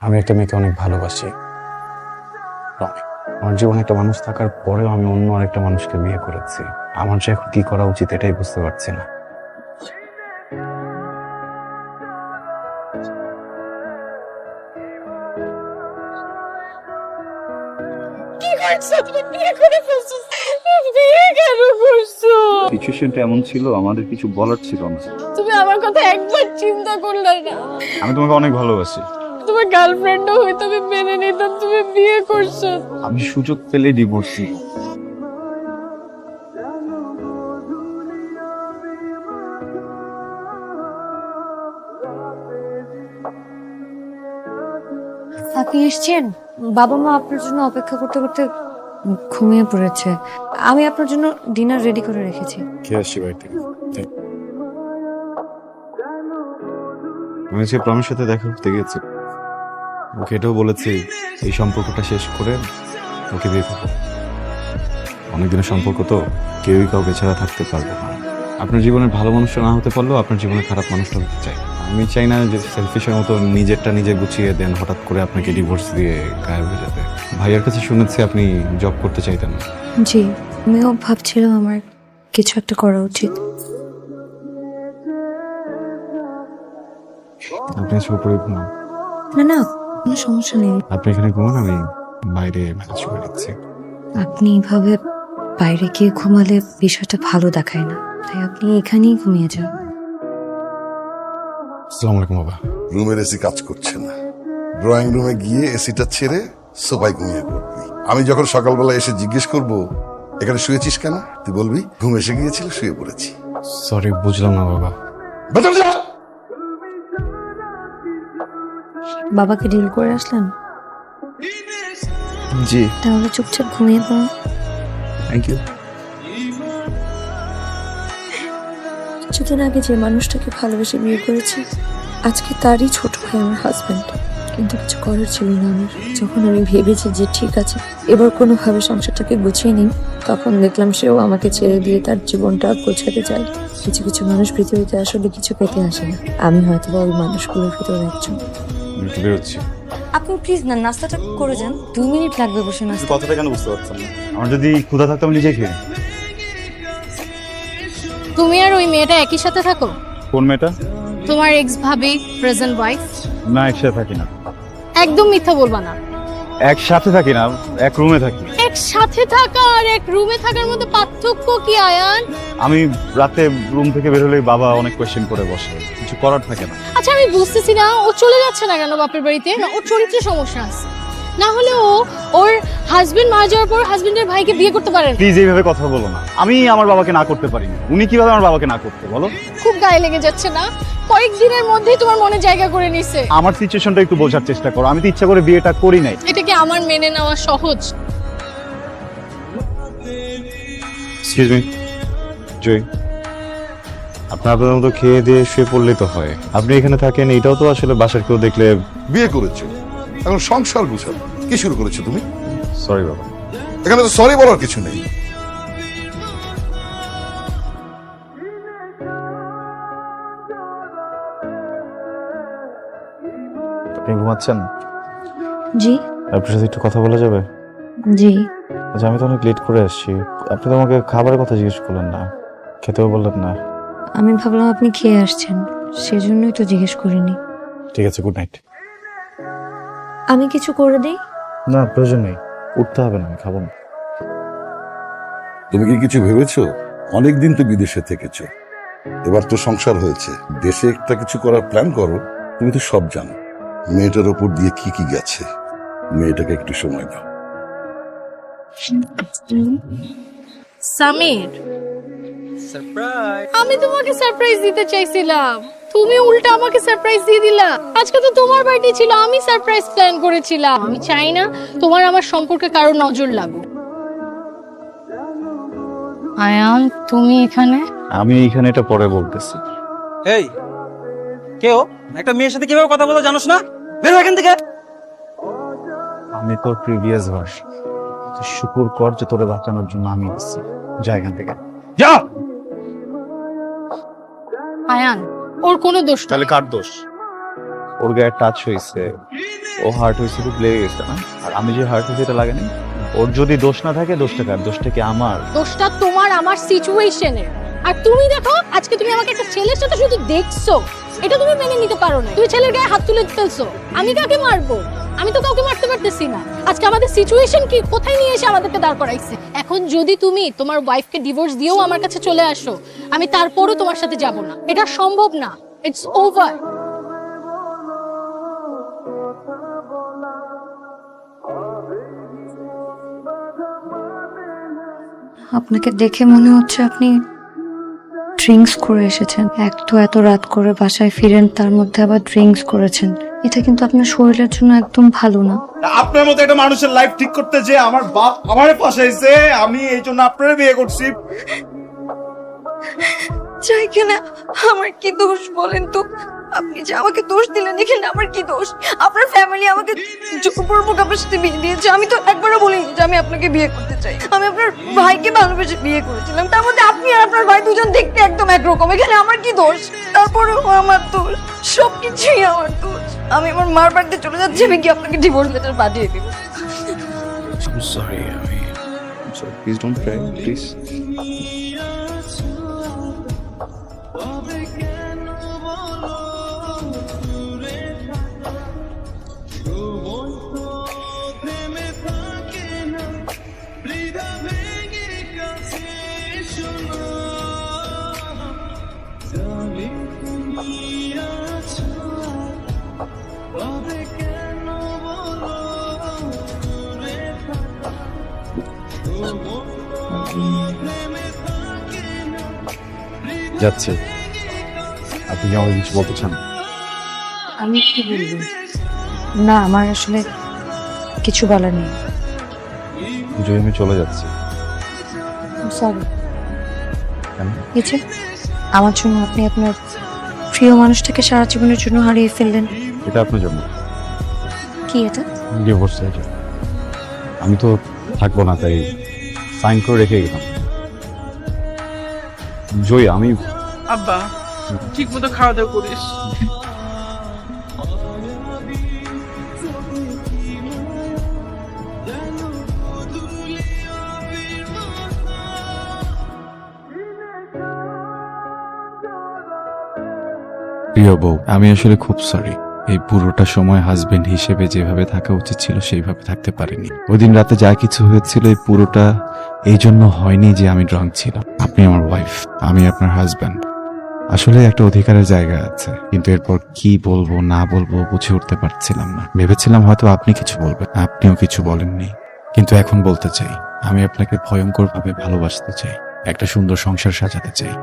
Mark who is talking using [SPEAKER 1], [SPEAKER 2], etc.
[SPEAKER 1] আমি একটা মেয়েকে অনেক ভালোবাসি। আমার জীবনে একটা মানুষ থাকার পরেও আমি অন্য আরেকটা মানুষকে বিয়ে করেছি। আমার যে এখন কি করা উচিত এটাই বুঝতে পারছি না।
[SPEAKER 2] সিচুয়েশনটা এমন ছিল আমাদের কিছু বলার ছিল না।
[SPEAKER 3] তুমি আমার কথা একবার চিন্তা করলে না।
[SPEAKER 2] আমি তোমাকে অনেক ভালোবাসি।
[SPEAKER 3] তোমার গার্লফ্রেন্ডও আমি মেনে নিতাম তুমি বিয়ে করছ।
[SPEAKER 2] আমি সুযোগ পেলে ডিভোর্সি
[SPEAKER 4] আপনি এসছেন? বাবা মা আপনার জন্য অপেক্ষা করতে করতে ঘুমিয়ে পড়েছে। আমি আপনার জন্য ডিনার রেডি করে রেখেছি।
[SPEAKER 1] কে আসছি বাড়ি থেকে? আমি আজকে প্রমের সাথে দেখা করতে গেছি ওকে এটাও বলেছি এই সম্পর্কটা শেষ করে ওকে বিয়ে করব। অনেকদিনের সম্পর্ক তো কেউই কাউকে ছাড়া থাকতে পারবে না। আপনার জীবনের ভালো মানুষ না হতে পারলেও আপনার জীবনে খারাপ মানুষটা হতে চাই। আমি চাই না যে সেলফিশের মতো নিজেরটা নিজে গুছিয়ে দেন হঠাৎ করে আপনাকে ডিভোর্স দিয়ে গায়েব হয়ে যাবে। ভাইয়ের কাছে শুনেছি আপনি জব করতে চাইতেন। না
[SPEAKER 4] জি আমিও ভাবছিলাম আমার কিছু একটা করা উচিত।
[SPEAKER 1] আপনি
[SPEAKER 4] না না কোনো সমস্যা নেই।
[SPEAKER 1] আপনি এখানে ঘুমান আমি বাইরে ম্যানেজ করে দিচ্ছি।
[SPEAKER 4] আপনি এইভাবে বাইরে গিয়ে ঘুমালে বিষয়টা ভালো দেখায় না। তাই আপনি এখানেই ঘুমিয়ে যান।
[SPEAKER 1] আসসালামু আলাইকুম বাবা।
[SPEAKER 5] রুমের এসি কাজ করছে না। ড্রয়িং রুমে গিয়ে এসিটা ছেড়ে সোফায় ঘুমিয়ে পড়বি। আমি যখন সকালবেলা এসে জিজ্ঞেস করব এখানে শুয়েছিস কেন? তুই বলবি ঘুম এসে গিয়েছিল শুয়ে পড়েছি।
[SPEAKER 1] সরি বুঝলাম না বাবা।
[SPEAKER 4] বাবাকে ডিল করে আসলেন?
[SPEAKER 1] জি।
[SPEAKER 4] তাহলে চুপচাপ ঘুমিয়ে পড়ুন।
[SPEAKER 1] থ্যাংক ইউ
[SPEAKER 4] কিছুদিন আগে যে মানুষটাকে ভালোবেসে বিয়ে করেছি আজকে তারই ছোট ভাই আমার হাজব্যান্ড কিন্তু কিছু করার ছিল না আমার। যখন আমি ভেবেছি যে ঠিক আছে এবার কোনোভাবে সংসারটাকে গুছিয়ে নিই তখন দেখলাম সেও আমাকে ছেড়ে দিয়ে তার জীবনটা গোছাতে চায়। কিছু কিছু মানুষ পৃথিবীতে আসলে কিছু পেতে আসে না। আমি হয়তো ওই মানুষগুলোর ভিতরে একজন।
[SPEAKER 1] একটু বেরোচ্ছি।
[SPEAKER 4] আপনি প্লিজ না নাস্তাটা করে যান। দু মিনিট লাগবে বসে নাস্তা।
[SPEAKER 2] কথাটা কেন বুঝতে পারছেন না? আমার যদি ক্ষুধা থাকতো আমি নিজে খেয়ে।
[SPEAKER 3] তুমি আর ওই মেয়েটা একই সাথে থাকো?
[SPEAKER 2] কোন মেয়েটা?
[SPEAKER 3] তোমার এক্স ভাবি প্রেজেন্ট ওয়াইফ
[SPEAKER 2] না একসাথে থাকি না।
[SPEAKER 3] একদম মিথ্যা বলবা না।
[SPEAKER 2] একসাথে থাকি না এক রুমে থাকি।
[SPEAKER 3] একসাথে থাকা আর এক রুমে থাকার মধ্যে পার্থক্য কি আয়ান?
[SPEAKER 2] আমি রাতে রুম থেকে বের হলেই বাবা অনেক কোয়েশ্চেন করে বসে। কিছু করার থাকে না।
[SPEAKER 3] আচ্ছা আমি বুঝতেছি না ও চলে যাচ্ছে না কেন বাপের বাড়িতে? না ওর চরিত্রে সমস্যা আছে। না হলে ও ওর হাজবেন্ড মারা যাওয়ার পর হাজবেন্ডের ভাইকে বিয়ে করতে পারে না।
[SPEAKER 2] প্লিজ এইভাবে কথা বলো না। আমি আমার বাবাকে না করতে পারিনি উনি কীভাবে আমার বাবাকে না করতে বলো?
[SPEAKER 3] খুব গায়ে লেগে যাচ্ছে না? কয়েকদিনের মধ্যেই তোমার মনে জায়গা করে নিছে।
[SPEAKER 2] আমার সিচুয়েশনটা একটু বোঝার চেষ্টা করো। আমি তো ইচ্ছা করে বিয়েটা করি নাই।
[SPEAKER 3] এটা কি আমার মেনে নেওয়া সহজ?
[SPEAKER 1] Excuse me Joy. আপনার আপনার মতো খেয়ে দিয়ে শুয়ে পড়লেই তো হয়। আপনি এখানে থাকেন এটাও তো আসলে বাসার কেউ দেখলে
[SPEAKER 5] বিয়ে করেছ। এখন সংসার গুছানো কি শুরু করেছ তুমি?
[SPEAKER 1] সরি বাবা।
[SPEAKER 5] এখানে তো সরি বলার কিছু নেই।
[SPEAKER 1] আপনি ঘুমাচ্ছেন?
[SPEAKER 4] জি।
[SPEAKER 1] আপনার সাথে একটু কথা বলা যাবে?
[SPEAKER 4] জি।
[SPEAKER 1] আচ্ছা আমি তো অনেক লেট করে আসছি। আপনি তো আমাকে খাবারের কথা জিজ্ঞেস করলেন না। খেতেও বললেন না।
[SPEAKER 4] আমি ভাবলাম আপনি খেয়ে আসছেন সেজন্যই তো জিজ্ঞেস করিনি।
[SPEAKER 1] ঠিক আছে গুড নাইট
[SPEAKER 4] আমি কিছু করে দিই?
[SPEAKER 1] না প্রয়োজন নেই। উঠতে হবে না আমি খাব না।
[SPEAKER 5] তুমি কি কিছু ভেবেছো? অনেকদিন তো বিদেশে থেকেছো। এবার তো সংসার হয়েছে। দেশে একটা কিছু করার প্ল্যান করো। তুমি তো সব জানো। মেয়েটার ওপর দিয়ে কি কি গেছে? মেয়েটাকে একটু সময় দাও।
[SPEAKER 3] সামির আমি তোমাকে সারপ্রাইজ দিতে চাইছিলাম। তুমি উল্টা আমাকে সারপ্রাইজ দিয়ে দিলা। আজকে তো তোমার বার্থডে ছিল আমি সারপ্রাইজ প্ল্যান করেছিলাম। আমি চাই না তোমার আমার সম্পর্কে কারও নজর লাগুক। আয়ান তুমি এখানে?
[SPEAKER 1] আমি এইখানে এটা পরে বলতেছি।
[SPEAKER 6] এই কেউ একটা মেয়ের সাথে কীভাবে কথা বলো জানোস না? বের হ এখান থেকে।
[SPEAKER 1] আমি তোর প্রিভিয়াস ভার্স শুকুর কর যে তোরে বাঁচানোর জন্য আমি এসেছি। যা এখান থেকে।
[SPEAKER 2] যা!
[SPEAKER 3] আয়ান ওর কোনো দোষ
[SPEAKER 1] তাহলে কার দোষ? ওর গায়ে টাচ হয়েছে
[SPEAKER 2] ও হার্ট হয়েছে খুব লেগে গেছে না? আর আমি যে হার্ট হয়েছে এটা লাগেনি। ওর যদি দোষ না থাকে দোষটা কার? দোষটা কি আমার?
[SPEAKER 3] দোষটা তোমার আমার সিচুয়েশনের আর তুমি দেখো আজকে তুমি আমাকে একটা ছেলের সাথে শুধু দেখছ। এটা তুমি মেনে নিতে পারো না তুমি ছেলের গায়ে হাত তুলে ফেলছো। আমি কাকে মারবো? আমি তো কাউকে মারতে পারতেছি না। আজকে আমাদের সিচুয়েশন কি? কোথায় নিয়ে এসে আমাদেরকে দাঁড় করাইছে? এখন যদি তুমি তোমার ওয়াইফকে ডিভোর্স দিয়েও আমার কাছে চলে আসো, আমি তারপরও তোমার সাথে যাব না। এটা সম্ভব না। ইটস ওভার
[SPEAKER 4] আপনাকে দেখে মনে হচ্ছে আপনি ড্রিঙ্কস করে এসেছেন। এক তো এত রাত করে বাসায় ফিরেন, তার মধ্যে আবার ড্রিঙ্কস করেছেন। এটা কিন্তু আপনার শরীরের জন্য একদম ভালো না।
[SPEAKER 7] আপনার মতো একটা মানুষের লাইফ ঠিক করতে যে আমার বাপ আমার পাশে এসে আমি এই জন্য আপনার বিয়ে করছি।
[SPEAKER 4] চাই কেন আমার কি দোষ বলেন তো? আপনি যে আমাকে দোষ দিলেন, এখানে আমার কি দোষ? আপনার ফ্যামিলি আমাকে জোরপূর্বক আপনার সাথে বিয়ে দিয়েছে। আমি তো একবারও বলিনি যে আমি আপনাকে বিয়ে করতে চাই। আমি আপনার ভাইকে ভালোবেসে বিয়ে করেছিলাম। তার মধ্যে আপনি আর আপনার ভাই দুজন দেখতে একদম একরকম। এখানে আমার কি দোষ? তারপরেও আমার দোষ। সবকিছুই আমার দোষ। আমি আমার মার বাড়িতে চলে যাচ্ছি, আমি কি আপনাকে ডিভোর্স লেটার পাঠিয়ে দিব।
[SPEAKER 1] সরি আমি
[SPEAKER 2] প্লিজ ডোন্ট প্লিজ
[SPEAKER 1] যাচ্ছে। আপনি কি আমাকে কিছু বলতে চান?
[SPEAKER 4] আমি কি বলব? না আমার আসলে কিছু বলার নেই।
[SPEAKER 1] জয় আমি চলে যাচ্ছি।
[SPEAKER 4] সরি
[SPEAKER 1] কেন?
[SPEAKER 4] কিছু আমার জন্য আপনি আপনার প্রিয় মানুষটাকে সারা জীবনের জন্য হারিয়ে ফেললেন।
[SPEAKER 1] এটা আপনার জন্য।
[SPEAKER 4] কি এটা?
[SPEAKER 1] ডিভোর্স আমি তো থাকব না তাই সাইন করে রেখে গেলাম। জয় আমি
[SPEAKER 8] আব্বা ঠিক মতো খাওয়া দাওয়া করিস।
[SPEAKER 1] প্রিয় বউ আমি আসলে খুব সরি এই পুরোটা সময় হাজবেন্ড হিসেবে যেভাবে থাকা উচিত ছিল সেইভাবে থাকতে পারিনি। ওই দিন রাতে যা কিছু হয়েছিল এই পুরোটা এই জন্য হয়নি যে আমি ড্রাঙ্ক ছিলাম। আপনি আমার ওয়াইফ আমি আপনার হাজব্যান্ড আসলে একটা অধিকারের জায়গা আছে, কিন্তু এরপর কি বলব, না বলব বুঝে উঠতে পারছিলাম না। ভেবেছিলাম হয়তো আপনি কিছু বলবেন, আপনিও কিছু বলেননি। কিন্তু এখন বলতে চাই, আমি আপনাকে ভয়ঙ্কর ভাবে ভালোবাসতে চাই, একটা সুন্দর সংসার সাজাতে চাই।